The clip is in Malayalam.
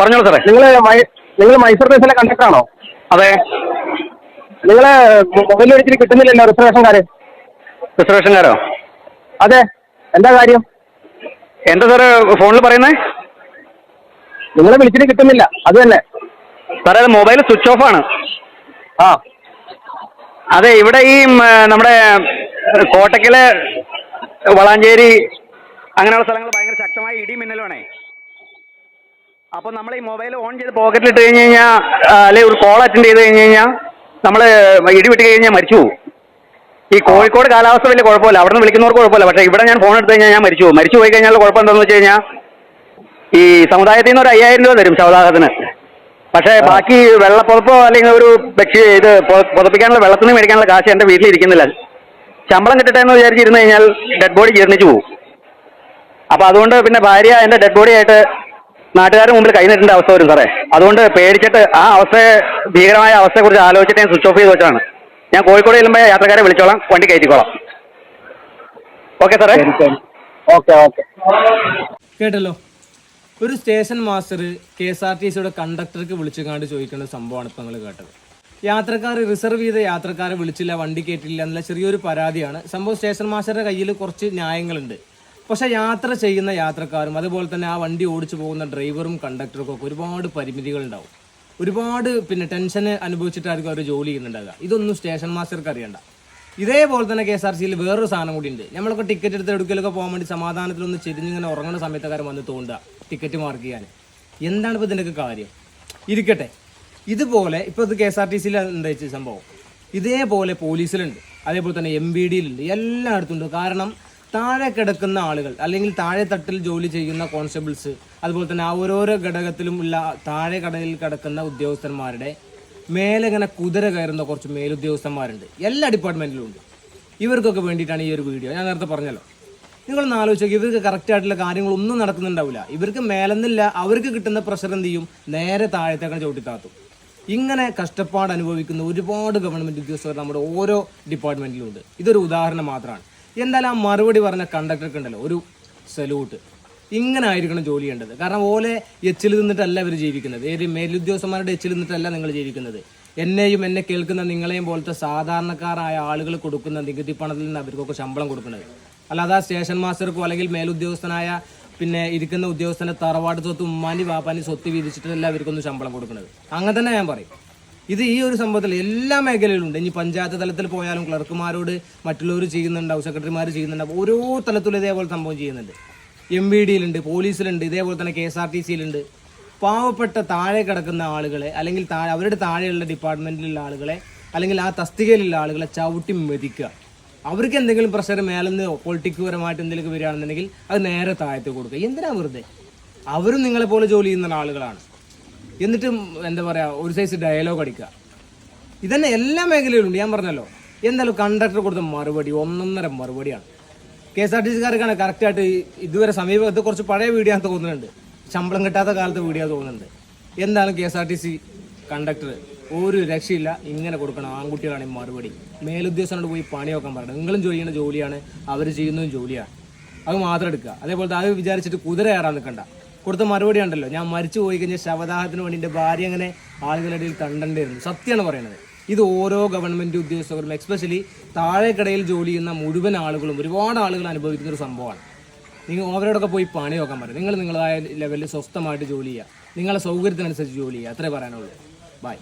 പറഞ്ഞോളൂ സാറേ. നിങ്ങൾ നിങ്ങൾ മൈസൂർ ബസ്സിലെ കണ്ടക്ടറാണോ? അതെ. നിങ്ങൾ മൊബൈലിൽ വിളിച്ചിട്ട് കിട്ടുന്നില്ലല്ലോ റിസർവേഷൻകാർ റിസർവേഷൻകാരോ? അതെ. എന്താ കാര്യം? എന്താ സാറ് ഫോണിൽ പറയുന്നേ? നിങ്ങൾ വിളിച്ചിട്ട് കിട്ടുന്നില്ല. അത് തന്നെ. സാറേ അത് മൊബൈൽ സ്വിച്ച് ഓഫ് ആണ്. ആ. അതെ ഇവിടെ ഈ നമ്മുടെ കോട്ടക്കൽ വളാഞ്ചേരി അങ്ങനെയുള്ള സ്ഥലങ്ങൾ ഭയങ്കര ശക്തമായ ഇടി മിന്നലുമാണേ. അപ്പൊ നമ്മൾ ഈ മൊബൈൽ ഓൺ ചെയ്ത് പോക്കറ്റിൽ ഇട്ട് കഴിഞ്ഞ് കഴിഞ്ഞാൽ അല്ലെ ഒരു കോൾ അറ്റൻഡ് ചെയ്ത് കഴിഞ്ഞ് കഴിഞ്ഞാൽ നമ്മൾ ഇടിവിട്ട് കഴിഞ്ഞാൽ മരിച്ചു പോകും ഈ കോഴിക്കോട് കാലാവസ്ഥ വലിയ കുഴപ്പമില്ല. അവിടെ നിന്ന് വിളിക്കുന്നവർക്ക് കുഴപ്പമില്ല. പക്ഷേ ഇവിടെ ഞാൻ ഫോൺ എടുത്ത് കഴിഞ്ഞാൽ ഞാൻ മരിച്ചു പോകും മരിച്ചു പോയി കഴിഞ്ഞാൽ കുഴപ്പം എന്താണെന്ന് വെച്ച് കഴിഞ്ഞാൽ ഈ സമുദായത്തിൽ നിന്ന് ഒരു അയ്യായിരം രൂപ തരും ശവദാഹത്തിന്. പക്ഷേ ബാക്കി വെള്ളപ്പുതപ്പോ അല്ലെങ്കിൽ ഒരു പക്ഷി ഇത് പുതപ്പിക്കാനുള്ള വെള്ളത്തിന് മേടിക്കാനുള്ള കാശ് എന്റെ വീട്ടിൽ ഇരിക്കുന്നില്ല. ശമ്പളം കിട്ടട്ടെ എന്ന് വിചാരിച്ചിരുന്നു കഴിഞ്ഞാൽ ഡെഡ് ബോഡി ജീർണിച്ചു പോകും അപ്പോൾ അതുകൊണ്ട് പിന്നെ ഭാര്യ എന്റെ ഡെഡ് ബോഡി ആയിട്ട് നാട്ടുകാരുടെ മുമ്പിൽ കൈനീട്ടേണ്ട അവസ്ഥ വരും സാറേ. അതുകൊണ്ട് പേടിച്ചിട്ട് ആ അവസ്ഥയെ ഭീകരമായ അവസ്ഥയെക്കുറിച്ച് ആലോചിച്ചിട്ട് ഞാൻ സ്വിച്ച് ഓഫ് ചെയ്ത് വെച്ചതാണ്. ഞാൻ കോഴിക്കോട് ചെല്ലുമ്പോൾ യാത്രക്കാരെ വിളിച്ചോളാം വണ്ടി കയറ്റിക്കോളാം. ഓക്കെ സാറേ? ഓക്കെ ഓക്കെ കേട്ടല്ലോ. ഒരു station master K S R T സിയുടെ കണ്ടക്ടർക്ക് വിളിച്ചു കണ്ട് ചോദിക്കുന്ന സംഭവമാണ് ഇപ്പം നിങ്ങൾ കേട്ടത്. യാത്രക്കാർ റിസർവ് ചെയ്ത യാത്രക്കാരെ വിളിച്ചില്ല വണ്ടി കയറ്റില്ല എന്നുള്ള ചെറിയൊരു പരാതിയാണ്. സംഭവം സ്റ്റേഷൻ മാസ്റ്ററുടെ കയ്യിൽ കുറച്ച് ന്യായങ്ങളുണ്ട്. പക്ഷേ യാത്ര ചെയ്യുന്ന യാത്രക്കാരും അതുപോലെ തന്നെ ആ വണ്ടി ഓടിച്ചു പോകുന്ന ഡ്രൈവറും കണ്ടക്ടർക്കും ഒക്കെ ഒരുപാട് പരിമിതികളുണ്ടാവും ഒരുപാട് പിന്നെ ടെൻഷന് അനുഭവിച്ചിട്ടായിരിക്കും അവർ ജോലി ചെയ്യുന്നുണ്ടാകുക ഇതൊന്നും സ്റ്റേഷൻ മാസ്റ്റർക്ക് അറിയണ്ട. ഇതേപോലെ തന്നെ കെ എസ് ആർ സിയിൽ വേറൊരു സാധനം കൂടി ഉണ്ട്. നമ്മളൊക്കെ ടിക്കറ്റ് എടുത്ത് എടുക്കലൊക്കെ പോകാൻ വേണ്ടി സമാധാനത്തിലൊന്ന് ചെരിഞ്ഞിങ്ങനെ ഉറങ്ങുന്ന സമയത്തക്കാരൻ വന്ന് തോണ്ടുക ടിക്കറ്റ് മാർക്ക് ചെയ്യാൻ. എന്താണ് ഇപ്പോൾ ഇതിന്റെയൊക്കെ കാര്യം? ഇരിക്കട്ടെ. ഇതുപോലെ ഇപ്പോൾ ഇത് കെ എസ് ആർ ടി സിയിൽ എന്താ സംഭവം? ഇതേപോലെ പോലീസിലുണ്ട്. അതേപോലെ തന്നെ എം ബി ഡിയിലുണ്ട്. എല്ലായിടത്തും ഉണ്ട്. കാരണം താഴെ കിടക്കുന്ന ആളുകൾ അല്ലെങ്കിൽ താഴെ തട്ടിൽ ജോലി ചെയ്യുന്ന കോൺസ്റ്റബിൾസ് അതുപോലെ തന്നെ ആ ഓരോരോ ഘടകത്തിലും ഉള്ള താഴെ കടയിൽ കിടക്കുന്ന ഉദ്യോഗസ്ഥന്മാരുടെ മേലെ ഇങ്ങനെ കുതിര കയറുന്ന കുറച്ച് മേലുദ്യോഗസ്ഥന്മാരുണ്ട്. എല്ലാ ഡിപ്പാർട്ട്മെന്റിലും ഉണ്ട്. ഇവർക്കൊക്കെ വേണ്ടിയിട്ടാണ് ഈ ഒരു വീഡിയോ. ഞാൻ നേരത്തെ പറഞ്ഞല്ലോ. നിങ്ങളൊന്ന് ആലോചിച്ച് നോക്കി. ഇവർക്ക് കറക്റ്റ് ആയിട്ടുള്ള കാര്യങ്ങളൊന്നും നടക്കുന്നുണ്ടാവില്ല. ഇവർക്ക് മേലെന്നില്ല അവർക്ക് കിട്ടുന്ന പ്രഷർ എന്ത് ചെയ്യും? നേരെ താഴത്തേക്കാണ് ചവിട്ടിത്താത്തും. ഇങ്ങനെ കഷ്ടപ്പാട് അനുഭവിക്കുന്ന ഒരുപാട് ഗവൺമെന്റ് ഉദ്യോഗസ്ഥർ നമ്മുടെ ഓരോ ഡിപ്പാർട്ട്മെന്റിലും ഉണ്ട്. ഇതൊരു ഉദാഹരണം മാത്രമാണ്. എന്തായാലും ആ മറുപടി പറഞ്ഞ കണ്ടക്ടർക്ക് ഉണ്ടല്ലോ ഒരു സല്യൂട്ട് ഇങ്ങനെ ആയിരിക്കണം ജോലി ചെയ്യേണ്ടത്. കാരണം ഓലെ എച്ചിൽ നിന്നിട്ടല്ല ഇവർ ജീവിക്കുന്നത്. ഏത് മേലുദ്യോഗസ്ഥന്മാരുടെ എച്ചിൽ നിന്നിട്ടല്ല നിങ്ങൾ ജീവിക്കുന്നത്. എന്നെയും എന്നെ കേൾക്കുന്ന നിങ്ങളെയും പോലത്തെ സാധാരണക്കാരായ ആളുകൾ കൊടുക്കുന്ന നികുതി പണത്തിൽ നിന്ന് അവർക്കൊക്കെ ശമ്പളം കൊടുക്കുന്നത്. അല്ലാതെ സ്റ്റേഷൻ മാസ്റ്റർക്കോ അല്ലെങ്കിൽ മേലുദ്യോഗസ്ഥനായ പിന്നെ ഇരിക്കുന്ന ഉദ്യോഗസ്ഥന്റെ തറവാട് സ്വത്ത് ഉമ്മാനി വാപ്പാനി സ്വത്ത് വിധിച്ചിട്ടല്ല അവർക്കൊന്നും ശമ്പളം കൊടുക്കുന്നത്. അങ്ങനെ തന്നെ ഞാൻ പറയും. ഇത് ഈ ഒരു സംഭവത്തിൽ എല്ലാ മേഖലയിലും ഉണ്ട് ഇനി പഞ്ചായത്ത് തലത്തിൽ പോയാലും ക്ലർക്കുമാരോട് മറ്റുള്ളവർ ചെയ്യുന്നുണ്ടാവും സെക്രട്ടറിമാർ ചെയ്യുന്നുണ്ടാവും. ഓരോ തലത്തിലും ഇതേപോലെ സംഭവം ചെയ്യുന്നുണ്ട്. എം വി ഡിയിലുണ്ട് പോലീസിലുണ്ട് ഇതേപോലെ തന്നെ കെ എസ് ആർ ടി സിയിലുണ്ട്. പാവപ്പെട്ട താഴെ കിടക്കുന്ന ആളുകളെ അല്ലെങ്കിൽ താഴെ അവരുടെ താഴെയുള്ള ഡിപ്പാർട്ട്മെന്റിലുള്ള ആളുകളെ അല്ലെങ്കിൽ ആ തസ്തികയിലുള്ള ആളുകളെ ചവിട്ടി മെതിക്കുക. അവർക്ക് എന്തെങ്കിലും പ്രഷർ മേലെന്ന് പൊളിറ്റിക് പരമായിട്ട് എന്തെങ്കിലും വരികയാണെന്നുണ്ടെങ്കിൽ അത് നേരെ താഴത്ത് കൊടുക്കുക. എന്തിനാ വെറുതെ? അവരും നിങ്ങളെപ്പോലെ ജോലി ചെയ്യുന്ന ആളുകളാണ്. എന്നിട്ടും എന്താ പറയുക ഒരു സൈസ് ഡയലോഗ് അടിക്കുക. ഇതന്നെ എല്ലാ മേഖലയിലും ഉണ്ട് ഞാൻ പറഞ്ഞല്ലോ. എന്തായാലും കണ്ടക്ടർ കൊടുത്ത മറുപടി ഒന്നൊന്നര മറുപടിയാണ്. കെ എസ് ആർ ടി സിക്കാർക്കാണ് കറക്റ്റായിട്ട് ഇതുവരെ സമീപത്ത് കുറച്ച് പഴയ വീഡിയോ തോന്നുന്നുണ്ട്. ശമ്പളം കിട്ടാത്ത കാലത്തെ വീഡിയോ തോന്നുന്നുണ്ട്. എന്തായാലും K S R T C conductor ഒരു രക്ഷയില്ല ഇങ്ങനെ കൊടുക്കണം. ആൺകുട്ടികളാണ് മറുപടി. മേലുദ്യോഗസ്ഥനോട് പോയി പണി നോക്കാൻ പറയണം. നിങ്ങളും ചെയ്യുന്ന ജോലിയാണ് അവർ ചെയ്യുന്നതും ജോലിയാണ്. അത് മാത്രം എടുക്കുക. അതേപോലെ അത് വിചാരിച്ചിട്ട് കുതിര കയറാൻ നിൽക്കണ്ട. കൊടുത്ത മറുപടി ഉണ്ടല്ലോ ഞാൻ മരിച്ചു പോയി കഴിഞ്ഞാൽ ശവദാഹത്തിന് വേണ്ടി എന്റെ ഭാര്യ അങ്ങനെ ആളുകളുടെ ഇടയിൽ തണ്ടണ്ടായിരുന്നു സത്യമാണ് പറയുന്നത്. ഇത് ഓരോ ഗവൺമെന്റ് ഉദ്യോഗസ്ഥരും എക്സ്പെഷ്യലി താഴെക്കടയിൽ ജോലി ചെയ്യുന്ന മുഴുവൻ ആളുകളും ഒരുപാട് ആളുകൾ അനുഭവിക്കുന്ന ഒരു സംഭവമാണ്. നിങ്ങൾ അവരോടൊക്കെ പോയി പണി നോക്കാൻ പറയും. നിങ്ങൾ നിങ്ങളുടെ ലെവലിൽ സ്വസ്ഥമായിട്ട് ജോലി ചെയ്യുക. നിങ്ങളെ സൗകര്യത്തിനനുസരിച്ച് ജോലി ചെയ്യുക. അത്രേ പറയാനുള്ളൂ. ബൈ